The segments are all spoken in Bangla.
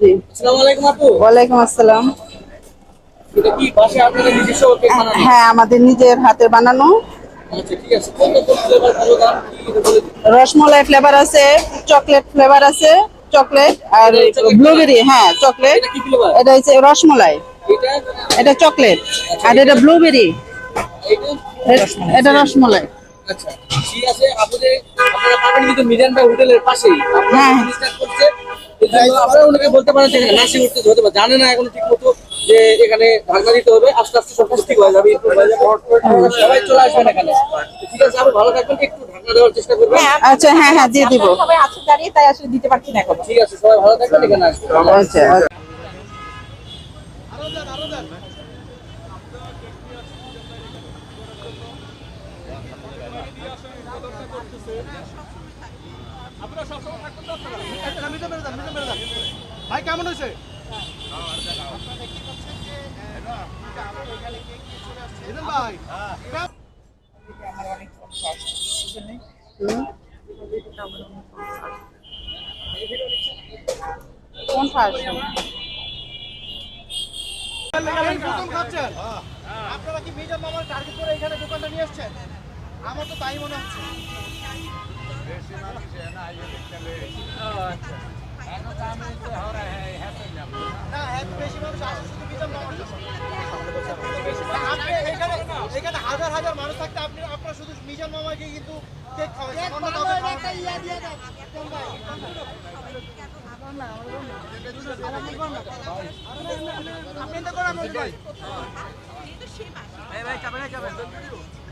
জি। আসসালামু আলাইকুম আপু। ওয়ালাইকুম আসসালাম। এটা কি বাসায় আপনাদের নিজস্ব কেক বানানো? হ্যাঁ আমাদের নিজের হাতে বানানো। আচ্ছা ঠিক আছে। কোন কোন ফ্লেভার ভালো দাম? কি এটা বলে দিন। রসমলাই ফ্লেভার আছে চকলেট ফ্লেভার আছে চকলেট আর ব্লুবেরি হ্যাঁ চকলেট এটা হচ্ছে রসমলাই। এটা? চকলেট আর এটা ব্লুবেরি এটা? এটা রসমলাই। আচ্ছা ঠিক আছে। আপনাদের আপনারা পাবেন কিন্তু মিজান ভাই হোটেলের পাশেই। হ্যাঁ। আপনারা ওনাকে বলতে পারেন যে নাসি উঠতে হতে পারে। জানে না এখন ঠিক মতো যে এখানে ঢাকনা দিতে হবে। আস্তে আস্তে সব কিছু ঠিক হয়ে যাবে হয়ে সবাই চলে আসবেন এখানে। ঠিক আছে আপনি ভালো থাকবেন একটু ঢাকনা দেওয়ার চেষ্টা করবেন। আচ্ছা হ্যাঁ হ্যাঁ দিয়ে দিব। সবাই আছে দাঁড়িয়ে তাই আসলে দিতে পারছি না এখন। ঠিক আছে সবাই ভালো থাকবেন এখানে আসবেন। আচ্ছা আচ্ছা। ভাই এই প্রথম আপনারা কি মিজান মামার টার্গেট করে এখানে দোকানটা নিয়ে এসেছেন? আমার তো তাই মনে হচ্ছে। এখানে হাজার হাজার মানুষ থাকতে আপনি আপনারা শুধু মিজান কিন্তু কেক আপনি তো করেন ওই ভাই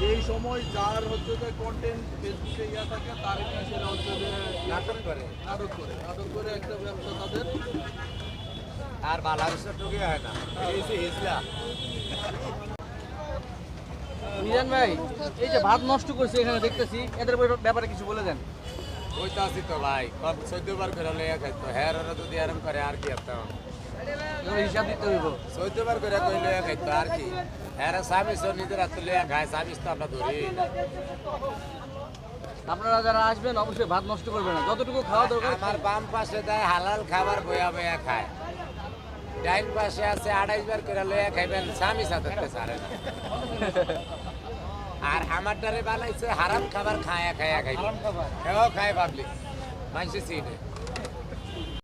যেই সময় যার হচ্ছে যে কন্টেন্ট ফেসবুকে ইয়া থাকে তার সেটা হচ্ছে যে নাটক করে। নাটক করে। নাটক করে একটা ব্যবসা তাদের। আর বাংলাদেশের টুকি হয় না। এই যে হিজলা। মিজান ভাই এই যে ভাত নষ্ট করছে এখানে দেখতেছি এদের ব্যাপারে কিছু বলে দেন। ওইটা আছি তো ভাই চোদ্দবার করে লইয়া খাইতো হ্যাঁ ওরা যদি এরম করে আর কি একটা এবার হিসাব দিতে হইব। চোদ্দবার করে কই লইয়া খাইতো আর কি? হ্যাঁ স্বামী নিজের হাতে লইয়া খায় স্বামী তো আমরা ধরি। আপনারা যারা আসবেন অবশ্যই ভাত নষ্ট করবেন না। যতটুকু খাওয়া দরকার আমার বাম পাশে দেয় হালাল খাবার বয়া বয়া খায়। ডাইন পাশে আছে আড়াইশ বার করে খাইবেন স্বামী সাথে সারে না। আর আমার দ্বারে বানাইছে হারাম খাবার খায়া খায়া খাই হারাম খাবার? খায় পাবলিক মানুষের সিটে